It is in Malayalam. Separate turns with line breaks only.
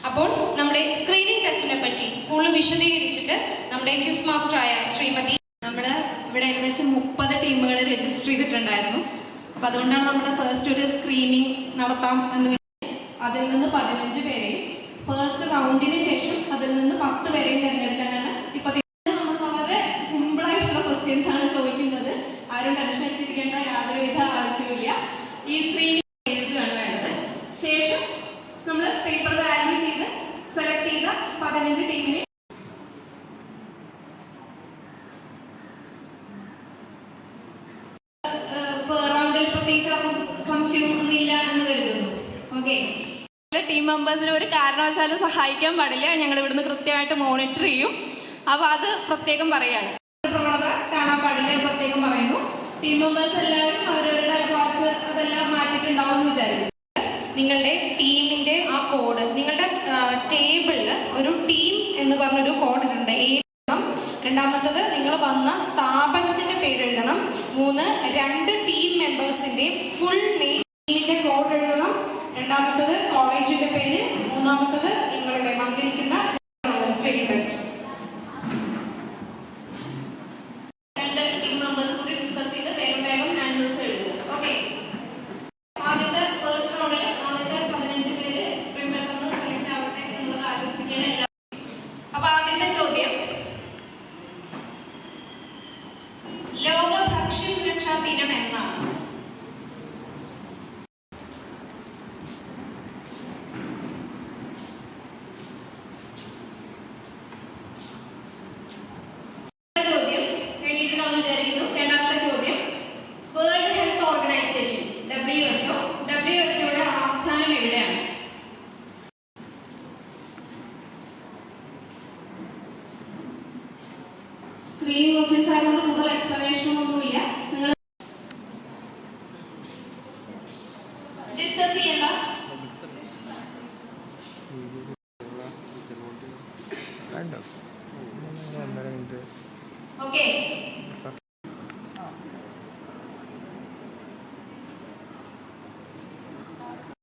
അപ്പോൾ നമ്മുടെ സ്ക്രീനിങ് ടെസ്റ്റിനെ പറ്റി കൂടുതൽ വിശദീകരിച്ചിട്ട് നമ്മുടെ ക്യൂസ് മാസ്റ്റർ ആയ ശ്രീമതി
നമ്മുടെ ഇവിടെ ഏകദേശം മുപ്പത് ടീമുകൾ രജിസ്റ്റർ ചെയ്തിട്ടുണ്ടായിരുന്നു അപ്പൊ അതുകൊണ്ടാണ് നമുക്ക് ഫസ്റ്റ് ഒരു സ്ക്രീനിങ് നടത്താം എന്ന്. അതിൽ നിന്ന് പതിനഞ്ച് പേരെയും ഫസ്റ്റ് റൗണ്ടിന് ശേഷം അതിൽ നിന്ന് പത്ത് പേരെയും തിരഞ്ഞെടുക്കാനാണ് ഇപ്പൊ. നമ്മൾ വളരെ സിമ്പിൾ ആയിട്ടുള്ള ക്വസ്റ്റ്യൻസ് ആണ് ചോദിക്കുന്നത് ആരും പതിനഞ്ച് ടീമിന് റൗണ്ടിൽ പ്രത്യേകിച്ച് ആർക്കും സംശയമൊന്നുമില്ല എന്ന് കരുതുന്നു. ഓക്കെ ടീം മെമ്പേഴ്സിനെ ഒരു കാരണവശാലും സഹായിക്കാൻ പാടില്ല. ഞങ്ങൾ ഇവിടുന്ന് കൃത്യമായിട്ട് മോണിറ്റർ ചെയ്യും. അപ്പൊ അത് പ്രത്യേകം പറയാണ് പ്രവണത കാണാൻ പാടില്ല പ്രത്യേകം പറയുന്നു. ടീം മെമ്പേഴ്സ് എല്ലാവരും അവരവരുടെ വാച്ച് അതെല്ലാം മാറ്റിയിട്ടുണ്ടാവും എന്ന് വിചാരിക്കുന്നു
നിങ്ങളുടെ ടീമിന്റെ ആ കോഡ് നിങ്ങളുടെ ടേബിളിൽ ഒരു ടീം എന്ന് പറഞ്ഞൊരു കോഡ് ഉണ്ട് എഴുതണം രണ്ടാമത്തത് നിങ്ങൾ വന്ന സ്ഥാപനത്തിന്റെ പേര് എഴുതണം. മൂന്ന് രണ്ട് ടീം മെമ്പേഴ്സിന്റെ ഫുൾ നെയിം ടീമിന്റെ കോഡ് എഴുതണം. രണ്ടാമത്തത് കോളേജിന്റെ പേര്. മൂന്നാമത്തത് നിങ്ങളുടെ വന്നിരിക്കുന്ന സ്ക്രീൻ ടെസ്റ്റ്
രണ്ട് ടീം മെമ്പേഴ്സ് കൂടി ഡിസ്കസ് ചെയ്ത് വേഗം വേഗം ആൻസേഴ്സ് എഴുതുക ഓക്കെ ആദ്യത്തെ ഫസ്റ്റ് റൗണ്ടിൽ ആദ്യത്തെ പതിനഞ്ച് പേര് എത്രയും പെട്ടെന്ന് സെലക്ട് ആവട്ടെ എന്നുള്ളത് ആശംസിക്കാൻ എല്ലാവരും അപ്പൊ ആദ്യത്തെ ചോദ്യം ലോക ഭക്ഷ്യ സുരക്ഷാ ദിനം എന്നാണ്. ചോദ്യം എഴുതിയിട്ടുണ്ടാവും വിചാരിക്കുന്നു. രണ്ടാമത്തെ ചോദ്യം. World health organisation W HO W എച്ച്ഒയുടെ ആസ്ഥാനം എവിടെയാണ്? ക്വസ്റ്റ്യൻസ് ആയതുകൊണ്ട് ഒന്നുമില്ല നിങ്ങൾ ഡിസ്കസ് ചെയ്യണ്ട. ഓക്കെ